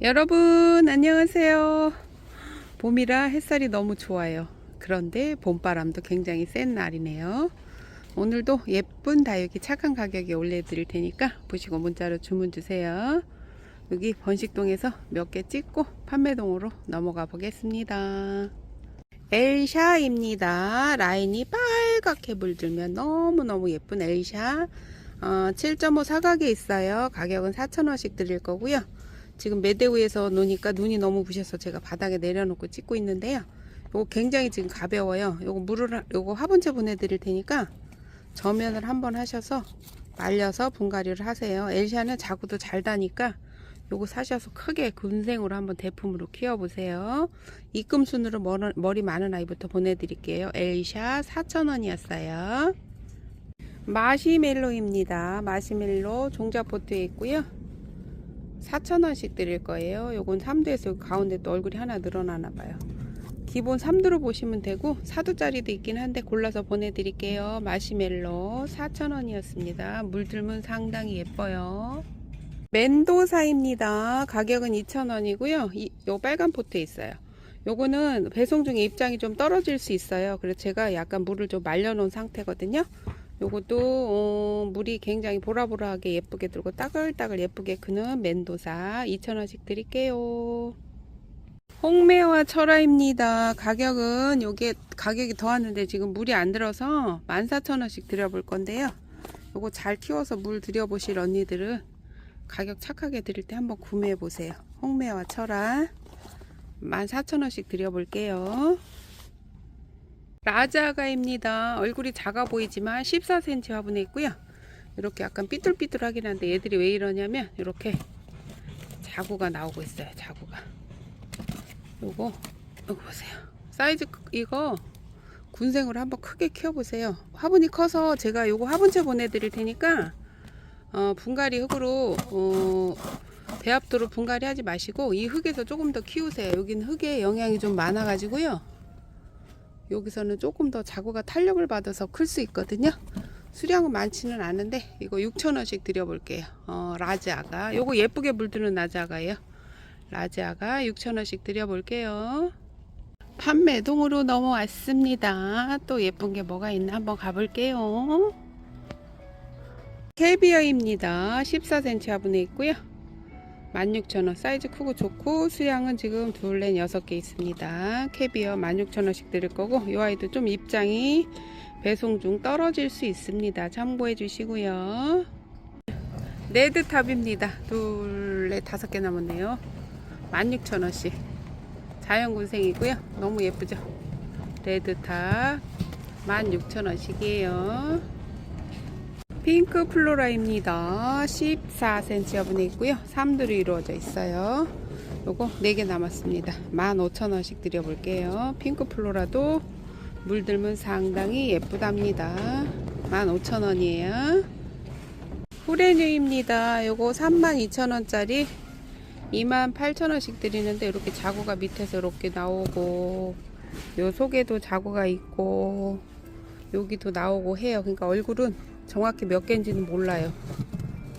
여러분 안녕하세요. 봄이라 햇살이 너무 좋아요. 그런데 봄바람도 굉장히 센 날이네요. 오늘도 예쁜 다육이 착한 가격에 올려드릴 테니까 보시고 문자로 주문 주세요. 여기 번식동에서 몇 개 찍고 판매동으로 넘어가 보겠습니다. 엘샤입니다. 라인이 빨갛게 물들면 너무너무 예쁜 엘샤. 어, 7.5 사각에 있어요. 가격은 4,000원씩 드릴 거고요. 지금 매대우에서 노니까 눈이 너무 부셔서 제가 바닥에 내려놓고 찍고 있는데요. 요거 굉장히 지금 가벼워요. 요거 물을 요거 화분째 보내드릴 테니까 저면을 한번 하셔서 말려서 분갈이를 하세요. 엘샤는 자구도 잘 다니까 요거 사셔서 크게 군생으로 한번 대품으로 키워보세요. 입금순으로 머리 많은 아이부터 보내드릴게요. 엘샤 4,000원이었어요. 마시멜로입니다. 마시멜로 종자포트에 있고요. 4,000원씩 드릴 거예요. 요건 3두에서 가운데 또 얼굴이 하나 늘어나나 봐요. 기본 3두로 보시면 되고 4두짜리도 있긴 한데 골라서 보내드릴게요. 마시멜로 4,000원이었습니다. 물들면 상당히 예뻐요. 멘도사입니다. 가격은 2,000원이고요. 이, 요 빨간 포트에 있어요. 요거는 배송 중에 입장이 좀 떨어질 수 있어요. 그래서 제가 약간 물을 좀 말려놓은 상태거든요. 요것도 어, 물이 굉장히 보라보라하게 예쁘게 들고 따글따글 예쁘게 크는 멘도사 2,000원씩 드릴게요. 홍매와 철화입니다. 가격은 요게 가격이 더 왔는데 지금 물이 안 들어서 14,000원씩 드려볼 건데요. 요거 잘 키워서 물 들여보실 언니들은 가격 착하게 드릴 때 한번 구매해 보세요. 홍매와 철화 14,000원씩 드려볼게요. 라자가입니다. 얼굴이 작아 보이지만 14cm 화분에 있고요. 이렇게 약간 삐뚤삐뚤하긴 한데 얘들이 왜 이러냐면 이렇게 자구가 나오고 있어요. 자구가. 요거 이거 보세요. 사이즈 크- 이거 군생으로 한번 크게 키워보세요. 화분이 커서 제가 요거 화분채 보내드릴 테니까 어, 분갈이 흙으로 어, 배합도로 분갈이 하지 마시고 이 흙에서 조금 더 키우세요. 여기는 흙에 영양이 좀 많아가지고요. 여기서는 조금 더 자구가 탄력을 받아서 클 수 있거든요. 수량은 많지는 않은데 이거 6,000원씩 드려볼게요. 어, 라지아가 요거 예쁘게 물드는 라지아가예요. 라지아가 6,000원씩 드려볼게요. 판매동으로 넘어왔습니다. 또 예쁜 게 뭐가 있나 한번 가볼게요. 캐비어입니다. 14cm 화분에 있고요. 16,000원 사이즈 크고 좋고 수량은 지금 둘넷 여섯 개 있습니다. 캐비어 16,000원씩 드릴 거고 이 아이도 좀 입장이 배송 중 떨어질 수 있습니다. 참고해 주시고요. 레드탑입니다. 둘넷 다섯 개 남았네요. 16,000원씩 자연군생이고요. 너무 예쁘죠? 레드탑 16,000원씩이에요. 핑크 플로라입니다. 14cm 화분에 있고요. 3두로 이루어져 있어요. 요거 4개 남았습니다. 15,000원씩 드려볼게요. 핑크 플로라도 물들면 상당히 예쁘답니다. 15,000원이에요. 후레뉴입니다. 요거 32,000원짜리 28,000원씩 드리는데 이렇게 자구가 밑에서 이렇게 나오고 요 속에도 자구가 있고 여기도 나오고 해요. 그러니까 얼굴은 정확히 몇 개인지는 몰라요.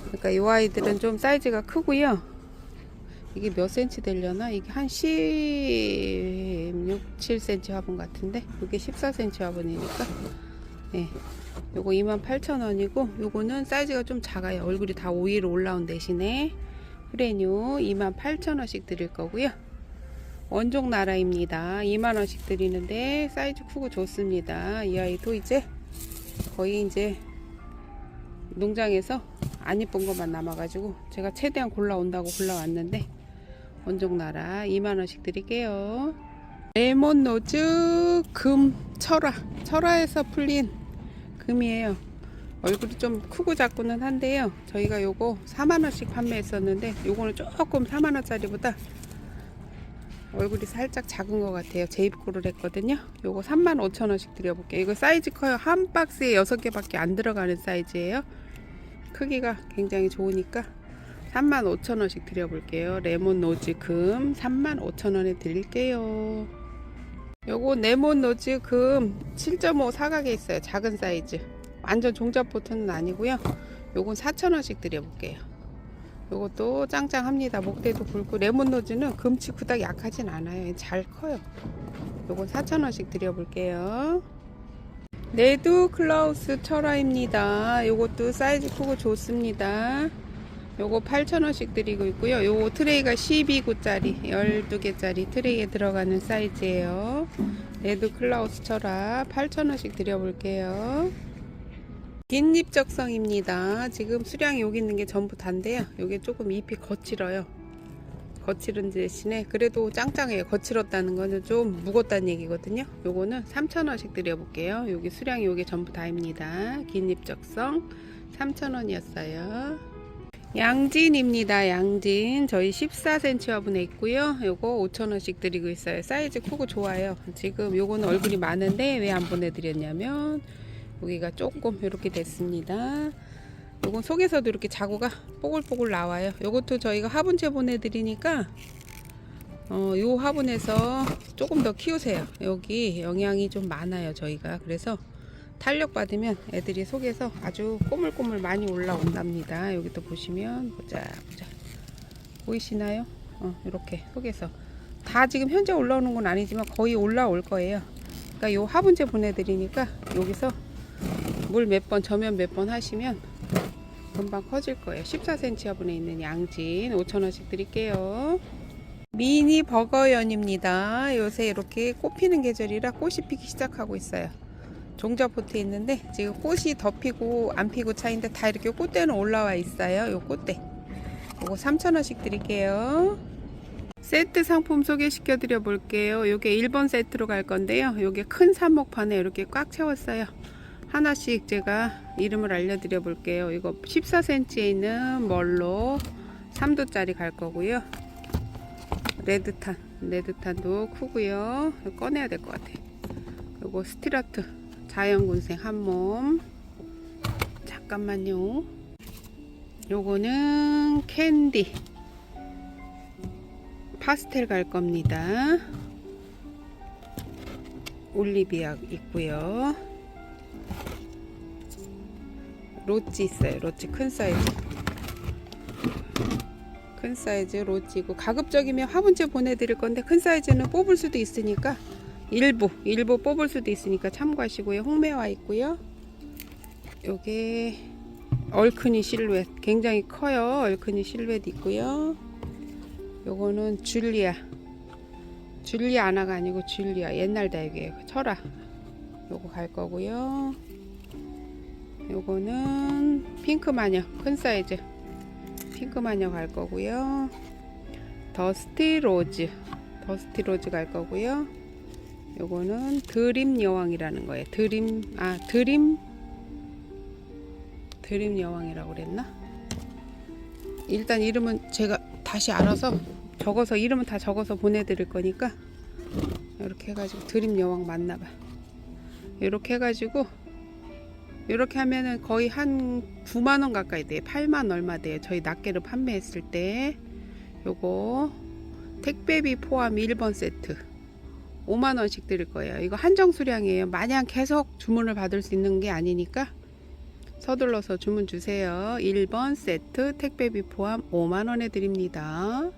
그러니까 이 아이들은 좀 사이즈가 크고요. 이게 몇 센치 되려나? 이게 한 16, 7cm 화분 같은데 이게 14cm 화분이니까 네. 요거 28,000원이고 요거는 사이즈가 좀 작아요. 얼굴이 다 오이로 올라온 대신에 프레뉴 28,000원씩 드릴 거고요. 원종 나라입니다. 2만원씩 드리는데 사이즈 크고 좋습니다. 이 아이도 이제 거의 이제 농장에서 안 이쁜 것만 남아가지고 제가 최대한 골라온다고 골라왔는데 원종나라 2만원씩 드릴게요. 레몬 노즈 금 철화. 철화에서 풀린 금이에요. 얼굴이 좀 크고 작고는 한데요. 저희가 요거 4만원씩 판매했었는데 요거는 조금 4만원짜리보다 얼굴이 살짝 작은 것 같아요. 재입고를 했거든요. 요거 35,000원씩 드려볼게요. 이거 사이즈 커요. 한 박스에 6개 밖에 안 들어가는 사이즈예요. 크기가 굉장히 좋으니까 35,000원씩 드려볼게요. 레몬 노즈 금 35,000원에 드릴게요. 요거 레몬 노즈 금 7.5 사각에 있어요. 작은 사이즈. 완전 종잡 보트는 아니고요. 요건 4,000원씩 드려볼게요. 요것도 짱짱합니다. 목대도 굵고 레몬 노즈는 금치 그닥 약하진 않아요. 잘 커요. 요건 4,000원씩 드려볼게요. 네두 클라우스 철화입니다. 요것도 사이즈 크고 좋습니다. 요거 8,000원씩 드리고 있고요. 요거 트레이가 12구짜리 12개짜리 트레이에 들어가는 사이즈예요. 레드 클라우스 철화 8,000원씩 드려볼게요. 깃잎 적성입니다. 지금 수량이 여기 있는 게 전부 단데요. 요게 조금 잎이 거칠어요. 거칠은 대신에 그래도 짱짱해요. 거칠었다는 거는 좀 무겁다는 얘기거든요. 요거는 3,000원씩 드려볼게요. 여기 수량이 요게 전부 다입니다. 깃잎 적성 3,000원이었어요. 양진입니다. 양진. 저희 14cm 화분에 있고요. 요거 5,000원씩 드리고 있어요. 사이즈 크고 좋아요. 지금 요거는 얼굴이 많은데 왜 안 보내드렸냐면 여기가 조금 이렇게 됐습니다. 요건 속에서도 이렇게 자구가 뽀글뽀글 나와요. 요것도 저희가 화분째 보내드리니까 어, 요 화분에서 조금 더 키우세요. 여기 영양이 좀 많아요. 저희가 그래서 탄력 받으면 애들이 속에서 아주 꼬물꼬물 많이 올라온답니다. 여기도 보시면 보자 보자 보이시나요? 어, 이렇게 속에서 다 지금 현재 올라오는 건 아니지만 거의 올라올 거예요. 그러니까 요 화분째 보내드리니까 여기서 물 몇 번 저면 몇 번 하시면 금방 커질 거예요. 14cm 화분에 있는 양진 5,000원씩 드릴게요. 미니 버거연입니다. 요새 이렇게 꽃 피는 계절이라 꽃이 피기 시작하고 있어요. 종자포트에 있는데 지금 꽃이 더 피고 안 피고 차인데 다 이렇게 꽃대는 올라와 있어요. 요 꽃대. 요거 3,000원씩 드릴게요. 세트 상품 소개시켜 드려 볼게요. 요게 1번 세트로 갈 건데요. 요게 큰 삽목판에 이렇게 꽉 채웠어요. 하나씩 제가 이름을 알려드려 볼게요. 이거 14cm에 있는 멀로 3도짜리 갈 거고요. 레드탄, 레드탄도 크고요. 꺼내야 될 것 같아. 요거 스티라트 자연군생 한 몸. 잠깐만요. 요거는 캔디 파스텔 갈 겁니다. 올리비아 있고요. 로찌 있어요. 로찌 큰 사이즈. 큰 사이즈 로찌고 가급적이면 화분째 보내드릴 건데 큰 사이즈는 뽑을 수도 있으니까 일부 일부 뽑을 수도 있으니까 참고하시고요. 홍매화 있고요. 요게 얼큰이 실루엣 굉장히 커요. 얼큰이 실루엣 있고요. 요거는 줄리아 줄리아 아나가 아니고 줄리아 옛날 다육이에요. 철아 요거 갈 거고요. 요거는 핑크 마녀 큰 사이즈 핑크 마녀 갈 거고요. 더스티 로즈 더스티 로즈 갈 거고요. 요거는 드림 여왕이라는 거예요. 드림 아 드림 드림 여왕이라고 그랬나? 일단 이름은 제가 다시 알아서 적어서 이름은 다 적어서 보내드릴 거니까 이렇게 해가지고 드림 여왕 맞나봐. 이렇게 해가지고 이렇게 하면은 거의 한 9만 원 가까이 돼요. 8만 얼마 돼요. 저희 낱개를 판매했을 때 요거 택배비 포함 1번 세트 5만 원씩 드릴 거예요. 이거 한정 수량이에요. 마냥 계속 주문을 받을 수 있는 게 아니니까 서둘러서 주문 주세요. 1번 세트 택배비 포함 5만 원에 드립니다.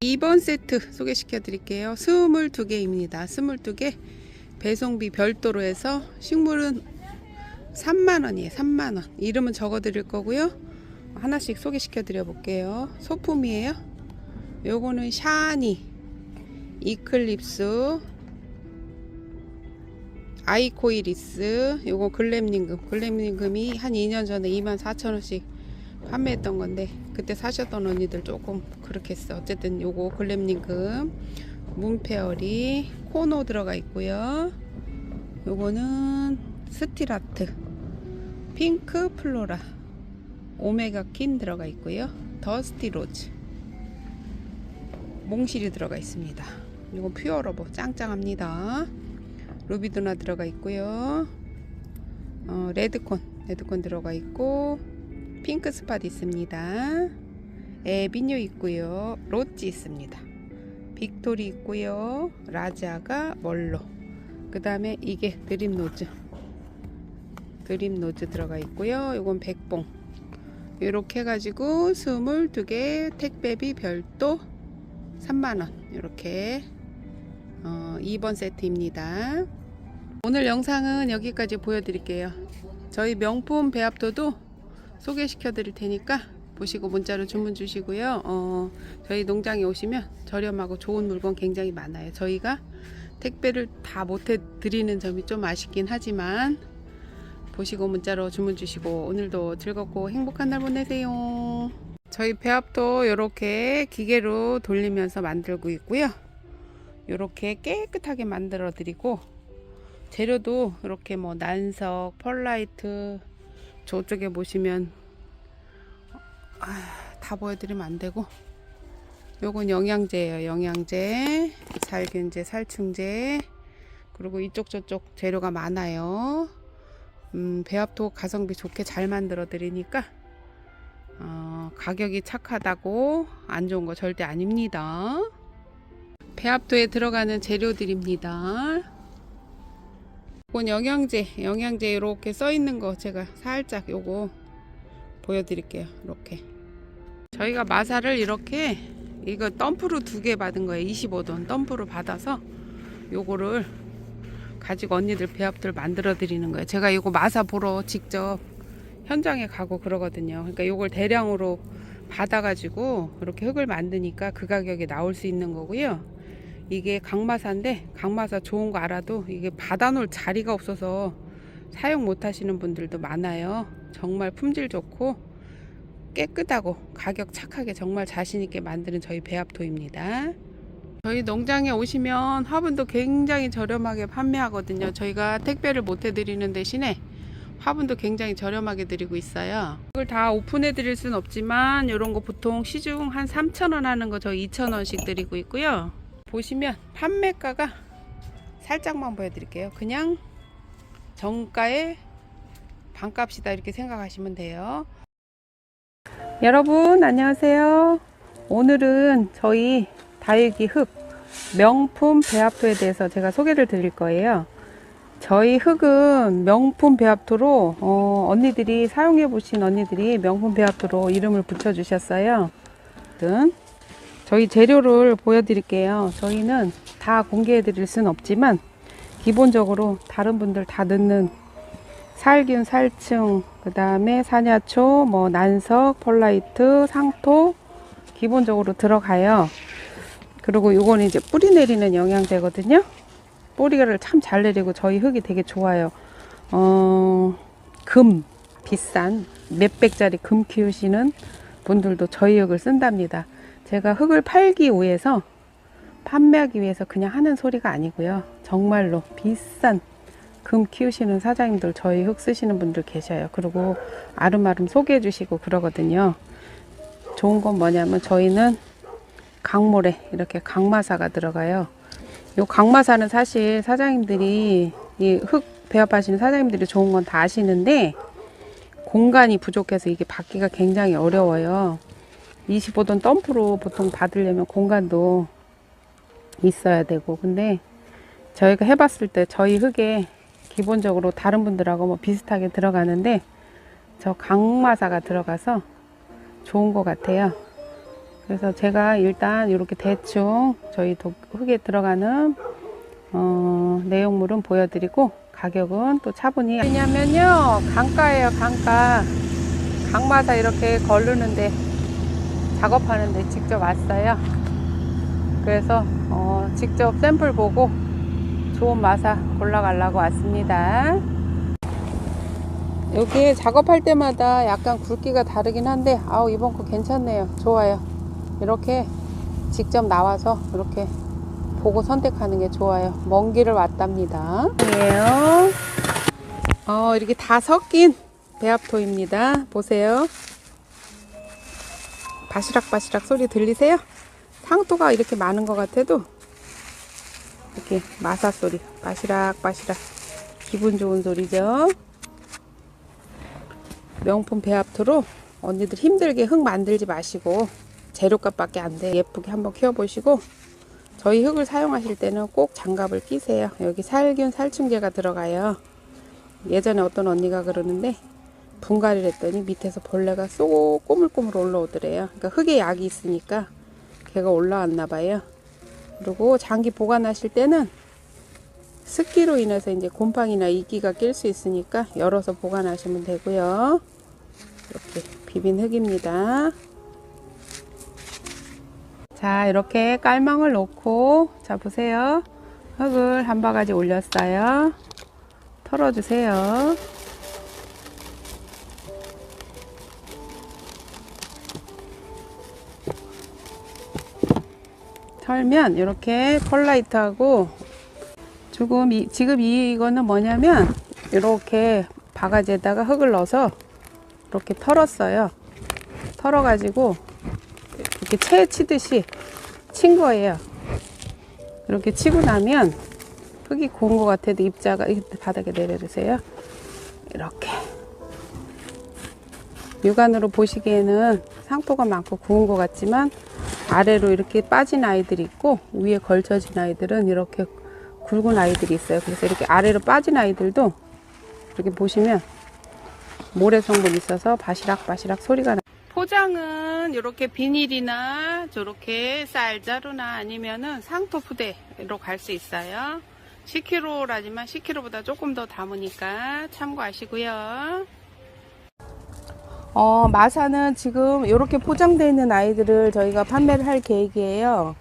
2번 세트 소개시켜 드릴게요. 22개입니다. 22개 배송비 별도로 해서 식물은 3만 원이에요. 3만 원. 이름은 적어 드릴 거고요. 하나씩 소개시켜 드려 볼게요. 소품이에요. 요거는 샤니 이클립스 아이코이리스 요거 글램닝금 글램닝금이 한 2년 전에 24,000원씩 판매했던 건데 그때 사셨던 언니들 조금 그렇게 했어 어쨌든 요거 글램닝금 문페어리 코노 들어가 있고요 요거는 스틸아트 핑크 플로라 오메가 킴 들어가 있고요 더스티 로즈 몽실이 들어가 있습니다 이건 퓨어 러버 짱짱합니다 루비도나 들어가 있고요. 어, 레드콘, 레드콘 들어가 있고 핑크 스팟 있습니다. 에비뉴 있고요. 로찌 있습니다. 빅토리 있고요. 라자가 멀로. 그 다음에 이게 드림 노즈. 드림 노즈 들어가 있고요. 이건 백봉. 이렇게 해가지고 22개 택배비 별도 3만원. 이렇게 어, 2번 세트입니다. 오늘 영상은 여기까지 보여드릴게요. 저희 명품 배합도도 소개시켜 드릴 테니까 보시고 문자로 주문 주시고요. 어, 저희 농장에 오시면 저렴하고 좋은 물건 굉장히 많아요. 저희가 택배를 다 못해 드리는 점이 좀 아쉽긴 하지만 보시고 문자로 주문 주시고 오늘도 즐겁고 행복한 날 보내세요. 저희 배합도 이렇게 기계로 돌리면서 만들고 있고요. 이렇게 깨끗하게 만들어 드리고 재료도 이렇게 뭐 난석, 펄라이트 저쪽에 보시면 아, 다 보여드리면 안 되고 요건 영양제예요. 영양제, 살균제, 살충제 그리고 이쪽 저쪽 재료가 많아요. 음, 배합도 가성비 좋게 잘 만들어 드리니까 어, 가격이 착하다고 안 좋은 거 절대 아닙니다. 배합도에 들어가는 재료들입니다. 이건 영양제, 영양제 이렇게 써 있는 거 제가 살짝 요거 보여드릴게요. 이렇게 저희가 마사를 이렇게 이거 덤프로 두 개 받은 거예요. 25돈 덤프로 받아서 요거를 가지고 언니들 배합들 만들어 드리는 거예요. 제가 이거 마사 보러 직접 현장에 가고 그러거든요. 그러니까 이걸 대량으로 받아가지고 이렇게 흙을 만드니까 그 가격에 나올 수 있는 거고요. 이게 강마사인데 강마사 좋은 거 알아도 이게 받아놓을 자리가 없어서 사용 못 하시는 분들도 많아요. 정말 품질 좋고 깨끗하고 가격 착하게 정말 자신 있게 만드는 저희 배합토입니다. 저희 농장에 오시면 화분도 굉장히 저렴하게 판매하거든요. 저희가 택배를 못 해드리는 대신에 화분도 굉장히 저렴하게 드리고 있어요. 이걸 다 오픈해 드릴 순 없지만 이런 거 보통 시중 한 3,000원 하는 거 저 2,000원씩 드리고 있고요. 보시면 판매가가 살짝만 보여드릴게요. 그냥 정가의 반값이다 이렇게 생각하시면 돼요. 여러분 안녕하세요. 오늘은 저희 다육이 흙 명품 배합토에 대해서 제가 소개를 드릴 거예요. 저희 흙은 명품 배합토로 어, 언니들이 사용해 보신 언니들이 명품 배합토로 이름을 붙여 주셨어요. 저희 재료를 보여드릴게요. 저희는 다 공개해 드릴 순 없지만 기본적으로 다른 분들 다 넣는 살균, 살충, 그 다음에 사냐초, 뭐 난석, 펄라이트, 상토 기본적으로 들어가요. 그리고 요거는 이제 뿌리 내리는 영양제거든요. 뿌리를 참 잘 내리고 저희 흙이 되게 좋아요. 어, 금 비싼 몇백짜리 금 키우시는 분들도 저희 흙을 쓴답니다. 제가 흙을 팔기 위해서 판매하기 위해서 그냥 하는 소리가 아니고요. 정말로 비싼 금 키우시는 사장님들 저희 흙 쓰시는 분들 계셔요. 그리고 아름아름 소개해 주시고 그러거든요. 좋은 건 뭐냐면 저희는 강모래 이렇게 강마사가 들어가요. 요 강마사는 사실 사장님들이 이 흙 배합하시는 사장님들이 좋은 건 다 아시는데 공간이 부족해서 이게 받기가 굉장히 어려워요. 25돈 덤프로 보통 받으려면 공간도 있어야 되고 근데 저희가 해봤을 때 저희 흙에 기본적으로 다른 분들하고 뭐 비슷하게 들어가는데 저 강마사가 들어가서 좋은 것 같아요. 그래서 제가 일단 이렇게 대충 저희 독, 흙에 들어가는 어, 내용물은 보여드리고 가격은 또 차분히 왜냐면요. 강가예요 강가. 강마사 이렇게 걸르는데 작업하는데 직접 왔어요. 그래서 어, 직접 샘플 보고 좋은 마사 골라가려고 왔습니다. 여기 작업할 때마다 약간 굵기가 다르긴 한데 아우 이번 거 괜찮네요. 좋아요 이렇게 직접 나와서 이렇게 보고 선택하는 게 좋아요. 먼 길을 왔답니다. 예요? 어 이렇게 다 섞인 배합토입니다. 보세요. 바시락바시락 소리 들리세요? 상토가 이렇게 많은 것 같아도 이렇게 마사 소리 바시락바시락 기분 좋은 소리죠. 명품 배합토로 언니들 힘들게 흙 만들지 마시고 재료값밖에 안 돼 예쁘게 한번 키워보시고 저희 흙을 사용하실 때는 꼭 장갑을 끼세요 여기 살균 살충제가 들어가요 예전에 어떤 언니가 그러는데 분갈이를 했더니 밑에서 벌레가 쏘고 꼬물꼬물 올라오더래요. 그러니까 흙에 약이 있으니까 걔가 올라왔나 봐요. 그리고 장기 보관하실 때는 습기로 인해서 이제 곰팡이나 이끼가 낄 수 있으니까 열어서 보관하시면 되고요. 이렇게 비빈 흙입니다. 자, 이렇게 깔망을 놓고 자 보세요. 흙을 한 바가지 올렸어요. 털어주세요. 털면 이렇게 펄라이트하고 조금 이, 지금 이거는 뭐냐면 이렇게 바가지에다가 흙을 넣어서 이렇게 털었어요. 털어 가지고 이렇게 채 치듯이 친 거예요. 이렇게 치고 나면 흙이 고운 것 같아도 입자가 바닥에 내려주세요. 이렇게 육안으로 보시기에는 상토가 많고 구운 것 같지만 아래로 이렇게 빠진 아이들이 있고 위에 걸쳐진 아이들은 이렇게 굵은 아이들이 있어요. 그래서 이렇게 아래로 빠진 아이들도 이렇게 보시면 모래 성분 있어서 바시락바시락 소리가 나. 포장은 이렇게 비닐이나 저렇게 쌀자루나 아니면은 상토 부대로 갈 수 있어요. 10kg라지만 10kg보다 조금 더 담으니까 참고하시고요. 어, 마사는 지금 이렇게 포장되어 있는 아이들을 저희가 판매를 할 계획이에요.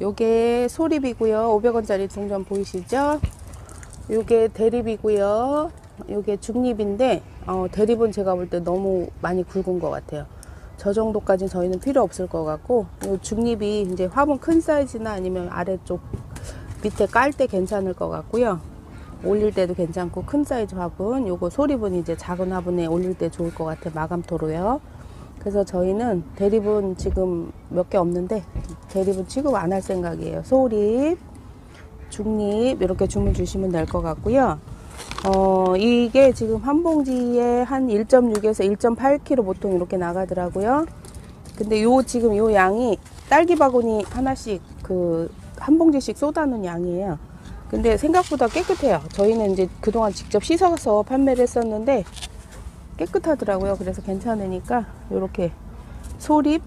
요게 소립이고요. 500원짜리 동전 보이시죠? 요게 대립이고요. 요게 중립인데 어, 대립은 제가 볼 때 너무 많이 굵은 것 같아요. 저 정도까지 저희는 필요 없을 것 같고 요 중립이 이제 화분 큰 사이즈나 아니면 아래쪽 밑에 깔 때 괜찮을 것 같고요. 올릴 때도 괜찮고 큰 사이즈 화분 요거 소립은 이제 작은 화분에 올릴 때 좋을 것 같아요. 마감토로요. 그래서 저희는 대립은 지금 몇 개 없는데 대립은 취급 안 할 생각이에요. 소립, 중립 이렇게 주문 주시면 될 것 같고요. 어, 이게 지금 한 봉지에 한 1.6에서 1.8kg 보통 이렇게 나가더라고요. 근데 요 지금 요 양이 딸기 바구니 하나씩 그 한 봉지씩 쏟아놓은 양이에요. 근데 생각보다 깨끗해요. 저희는 이제 그동안 직접 씻어서 판매를 했었는데 깨끗하더라고요. 그래서 괜찮으니까 이렇게 소립,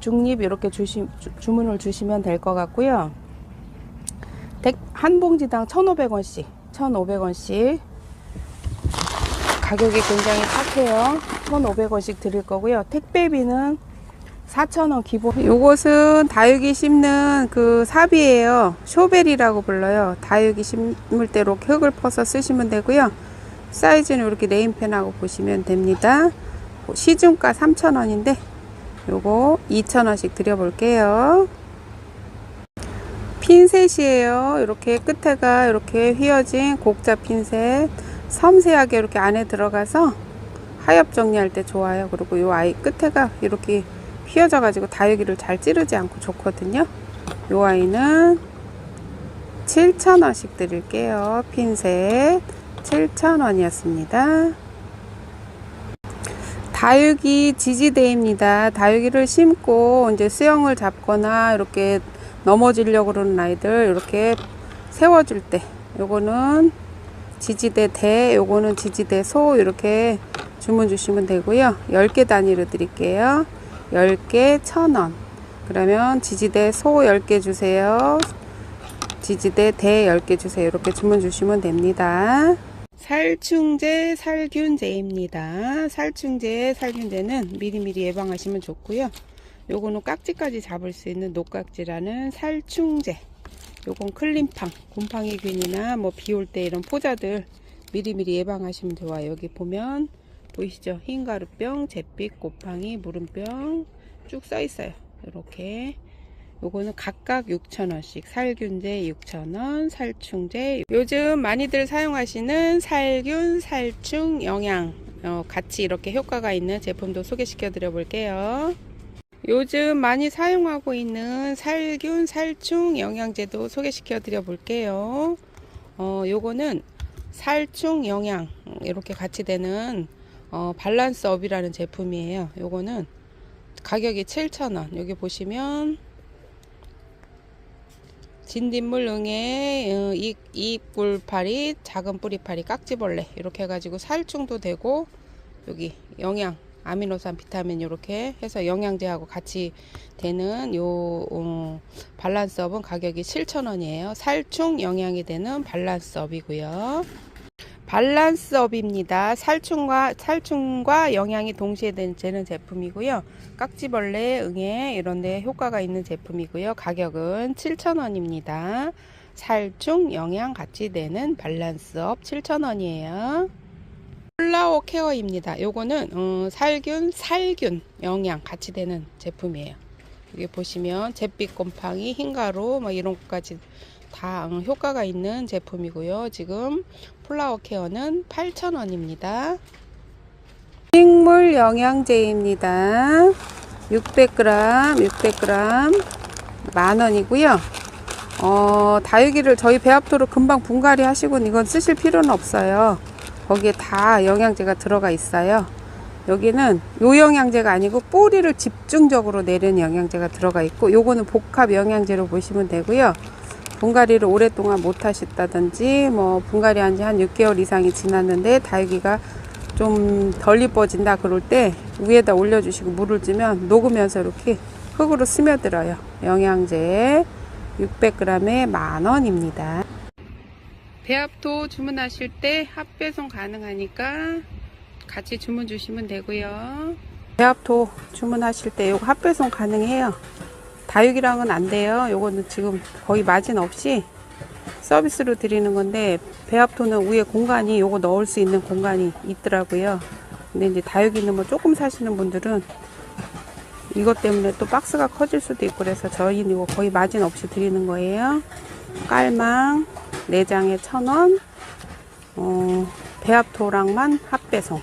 중립 이렇게 주시, 주, 주문을 주시면 될 것 같고요. 백- 한 봉지당 1,500원씩, 1,500원씩 가격이 굉장히 착해요. 1,500원씩 드릴 거고요. 택배비는 4,000원 기본. 요것은 다육이 심는 그 삽이에요. 쇼벨이라고 불러요. 다육이 심을 때 이렇게 흙을 퍼서 쓰시면 되고요. 사이즈는 이렇게 네임펜하고 보시면 됩니다. 시중가 3,000원인데 요거 2,000원씩 드려볼게요. 핀셋이에요. 이렇게 끝에가 이렇게 휘어진 곡자 핀셋. 섬세하게 이렇게 안에 들어가서 하엽 정리할 때 좋아요. 그리고 요 아이 끝에가 이렇게 휘어져 가지고 다육이를 잘 찌르지 않고 좋거든요. 요 아이는 7,000원씩 드릴게요. 핀셋 7,000원이었습니다. 다육이 지지대입니다. 다육이를 심고 이제 수영을 잡거나 이렇게 넘어지려고 그러는 아이들 이렇게 세워줄 때 요거는 지지대 대 요거는 지지대 소 이렇게 주문 주시면 되고요. 10개 단위로 드릴게요. 10개 1,000원. 그러면 지지대 소 10개 주세요. 지지대 대 10개 주세요. 이렇게 주문 주시면 됩니다. 살충제, 살균제입니다. 살충제, 살균제는 미리미리 예방하시면 좋고요. 요거는 깍지까지 잡을 수 있는 녹깍지라는 살충제. 요건 클린팡, 곰팡이 균이나 뭐 비 올 때 이런 포자들 미리미리 예방하시면 좋아요. 여기 보면 보이시죠? 흰가루병, 잿빛, 곰팡이, 물음병 쭉 써 있어요. 이렇게 요거는 각각 6,000원씩 살균제 6,000원 살충제 요즘 많이들 사용하시는 살균 살충 영양 어, 같이 이렇게 효과가 있는 제품도 소개시켜 드려 볼게요 요즘 많이 사용하고 있는 살균 살충 영양제도 소개시켜 드려 볼게요. 어, 요거는 살충 영양 이렇게 같이 되는 어, 밸런스 업이라는 제품이에요. 요거는 가격이 7,000원. 여기 보시면 진딧물 응애 어, 이, 이뿔파리 작은 뿌리파리 깍지벌레 이렇게 해가지고 살충도 되고 여기 영양 아미노산 비타민 이렇게 해서 영양제하고 같이 되는 요 어, 밸런스업은 가격이 7,000원이에요. 살충 영양이 되는 밸런스업이고요. 밸런스업입니다. 살충과 살충과 영양이 동시에 된- 되는 제품이고요. 깍지벌레, 응애 이런 데 효과가 있는 제품이고요. 가격은 7,000원입니다. 살충 영양 같이 되는 밸런스업 7,000원이에요. 플라워 케어입니다. 요거는 어, 살균, 살균 영양 같이 되는 제품이에요. 여기 보시면 잿빛 곰팡이, 흰가루 뭐 이런 것까지 다 어, 효과가 있는 제품이고요. 지금 플라워 케어는 8,000원입니다. 식물 영양제입니다. 600g, 600g 만 원이고요. 어, 다육이를 저희 배합토를 금방 분갈이 하시고 이건 쓰실 필요는 없어요. 거기에 다 영양제가 들어가 있어요. 여기는 요 영양제가 아니고 뿌리를 집중적으로 내리는 영양제가 들어가 있고 요거는 복합 영양제로 보시면 되고요. 분갈이를 오랫동안 못 하셨다든지 뭐 분갈이 한 지 한 6개월 이상이 지났는데 다육이가 좀 덜 이뻐진다 그럴 때 위에다 올려주시고 물을 주면 녹으면서 이렇게 흙으로 스며들어요. 영양제 600g에 만 원입니다. 배합토 주문하실 때 합배송 가능하니까 같이 주문 주시면 되고요. 배합토 주문하실 때 요거 합배송 가능해요. 다육이랑은 안 돼요. 요거는 지금 거의 마진 없이 서비스로 드리는 건데 배합토는 위에 공간이 요거 넣을 수 있는 공간이 있더라고요. 근데 이제 다육이는 뭐 조금 사시는 분들은 이것 때문에 또 박스가 커질 수도 있고 그래서 저희는 이거 거의 마진 없이 드리는 거예요. 깔망 4장에 1,000원 어, 배합토랑만 합배송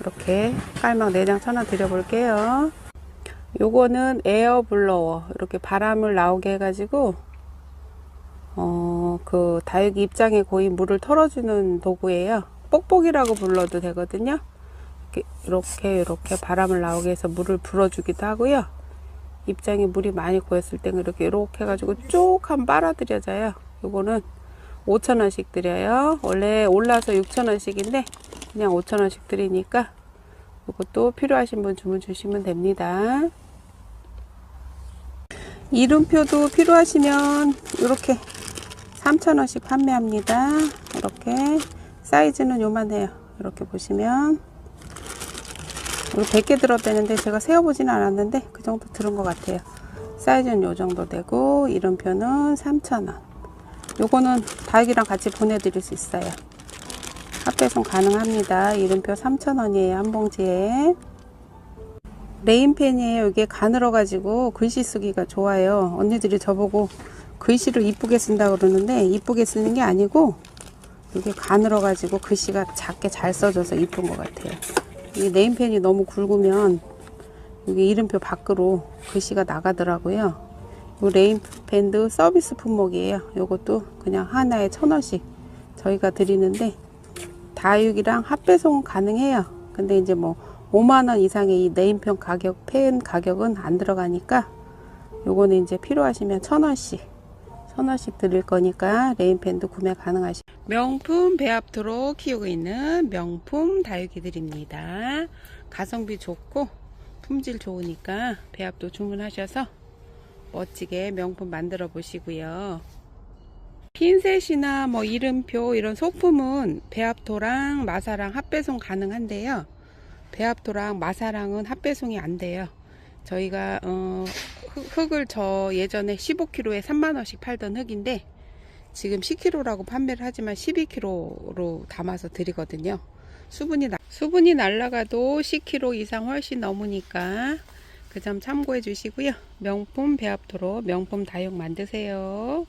이렇게 깔망 4장 1,000원 드려볼게요. 요거는 에어 블로워 이렇게 바람을 나오게 해가지고 어, 그 다육이 입장에 거의 물을 털어주는 도구예요. 뽁뽁이라고 불러도 되거든요. 이렇게 이렇게, 바람을 나오게 해서 물을 불어주기도 하고요. 입장에 물이 많이 고였을 때는 이렇게 이렇게 해가지고 쭉 한 빨아들여져요. 요거는 5천원씩 드려요. 원래 올라서 6천원씩인데 그냥 5천원씩 드리니까 이것도 필요하신 분 주문 주시면 됩니다. 이름표도 필요하시면 이렇게 3,000원씩 판매합니다. 이렇게 사이즈는 요만해요. 이렇게 보시면 우리 100개 들었다는데 제가 세어보지는 않았는데 그 정도 들은 것 같아요. 사이즈는 요 정도 되고 이름표는 3,000원. 요거는 다육이랑 같이 보내드릴 수 있어요. 합배송 가능합니다. 이름표 3,000원이에요. 한 봉지에. 레인펜이에요. 이게 가늘어 가지고 글씨 쓰기가 좋아요. 언니들이 저보고 글씨를 이쁘게 쓴다 그러는데 이쁘게 쓰는 게 아니고 이게 가늘어 가지고 글씨가 작게 잘 써져서 이쁜 것 같아요. 이 네임펜이 너무 굵으면 여기 이름표 밖으로 글씨가 나가더라고요. 이 레인펜도 서비스 품목이에요. 요것도 그냥 하나에 천 원씩 저희가 드리는데 다육이랑 합배송 가능해요. 근데 이제 뭐 5만원 이상의 이 네임펜 가격, 펜 가격은 안 들어가니까 요거는 이제 필요하시면 천원씩 천원씩 드릴 거니까 레인펜도 구매 가능하시 명품 배합토로 키우고 있는 명품 다육이들입니다. 가성비 좋고 품질 좋으니까 배합도 주문하셔서 멋지게 명품 만들어 보시고요. 핀셋이나 뭐 이름표 이런 소품은 배합토랑 마사랑 합배송 가능한데요. 배합토랑 마사랑은 합배송이 안 돼요. 저희가 어, 흙- 흙을 저 예전에 15kg에 3만 원씩 팔던 흙인데 지금 10kg라고 판매를 하지만 12kg로 담아서 드리거든요. 수분이 나, 수분이 날라가도 10kg 이상 훨씬 넘으니까 그 점 참고해 주시고요. 명품 배합토로 명품 다육 만드세요.